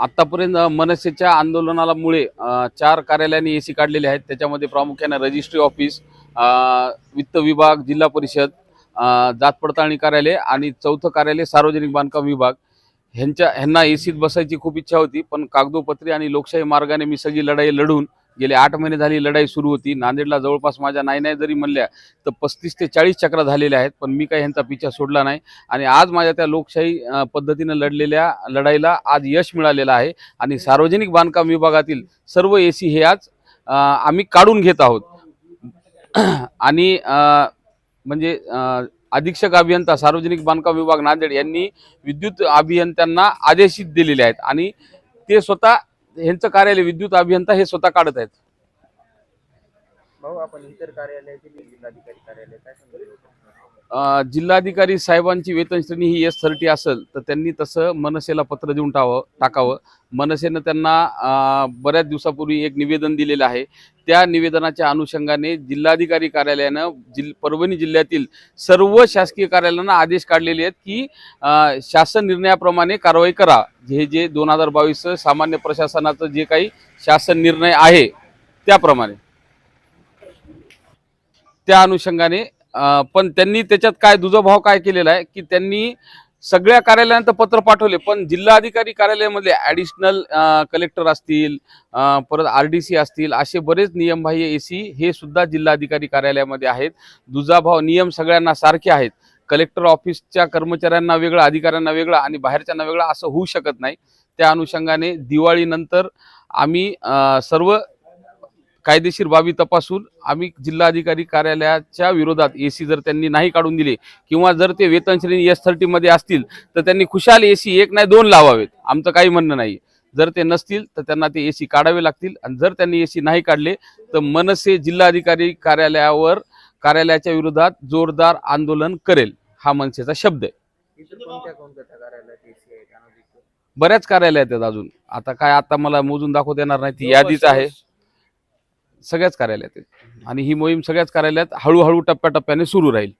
आतापर्यंत मनसेच्या आंदोलनाला मुळे चार कार्यालयांनी ए सी काढलेले आहेत. त्याच्यामध्ये प्रामुख्याने रजिस्ट्री ऑफिस वित्त विभाग जिल्हा परिषद जात पडताळणी कार्यालय आणि चौथं कार्यालय सार्वजनिक बांधकाम विभाग. ह्यांच्या ह्यांना ए सीत बसायची खूप इच्छा होती पण कागदोपत्री आणि लोकशाही मार्गाने मी सगळी लढाई लढून गेले आठ महिने झाली लढाई सुरू होती. नांदेडला जवळपास माझ्या नाही नाही जरी म्हणल्या तर पस्तीस ते चाळीस चक्रा झालेल्या आहेत पण मी काही ह्यांचा पिछा सोडला नाही. आणि आज माझ्या त्या लोकशाही पद्धतीनं लढलेल्या लढाईला आज यश मिळालेलं आहे. आणि सार्वजनिक बांधकाम विभागातील सर्व ए सी हे आज आम्ही काढून घेत आहोत. आणि म्हणजे अधीक्षक अभियंता सार्वजनिक बांधकाम विभाग नांदेड यांनी विद्युत अभियंत्यांना आदेशित दिलेले आहेत. आणि ते स्वतः यांचं कार्यालय विद्युत अभियंता हे स्वतः काढत आहेत. भाऊ आपण इतर कार्यालय जिल्हाधिकारी कार्यालय काय जिल्हाधिकारी साहेबांची वेतन श्रेणी ही एस थर्टी असेल तर त्यांनी तसं मनसेला पत्र देऊन टावं टाकावं. मनसेनं त्यांना बऱ्याच दिवसापूर्वी एक निवेदन दिलेलं आहे. त्या निवेदनाच्या अनुषंगाने जिल्हाधिकारी कार्यालयानं जिल परभणी जिल्ह्यातील सर्व शासकीय कार्यालयांना आदेश काढलेले आहेत की शासन निर्णयाप्रमाणे कारवाई करा. हे जे दोन हजार बावीस सामान्य प्रशासनाचं जे काही शासन निर्णय आहे त्याप्रमाणे. त्या अनुषंगाने पण त्यांनी त्याच्यात काय दुजाभाव काय केलेला आहे की त्यांनी सगळ्या कार्यालयांना पत्र पाठवले पण जिल्हाधिकारी कार्यालयामध्ये ॲडिशनल कलेक्टर असतील परत आर डी सी असतील असे बरेच नियमबाह्य ए सी हे सुद्धा जिल्हाधिकारी कार्यालयामध्ये आहेत. दुजाभाव नियम सगळ्यांना सारखे आहेत. कलेक्टर ऑफिसच्या कर्मचाऱ्यांना वेगळं अधिकाऱ्यांना वेगळं आणि बाहेरच्यांना वेगळं असं होऊ शकत नाही. त्या अनुषंगाने दिवाळीनंतर आम्ही सर्व कायदेशीर बाबी तपासून आम्ही जिल्हाधिकारी कार्यालयाच्या विरोधात ए सी जर त्यांनी नाही काढून दिले किंवा जर ते वेतन श्रेणी एस थर्टीमध्ये असतील तर त्यांनी खुशाल ए सी एक नाही दोन लावावेत. आमचं काही म्हणणं नाही. जर ते नसतील तर त्यांना ते ए सी काढावे लागतील. आणि जर त्यांनी ए सी नाही काढले तर मनसे जिल्हाधिकारी कार्यालयावर कार्यालयाच्या विरोधात जोरदार आंदोलन करेल. हा मनसेचा शब्द आहे. बऱ्याच कार्यालयात आहेत अजून. आता काय आता मला मोजून दाखवता येणार नाही ती यादीच आहे. सगळ्याच कार्यालयात आहेत. आणि ही मोहीम सगळ्याच कार्यालयात हळूहळू टप्प्याटप्प्याने सुरू राहील.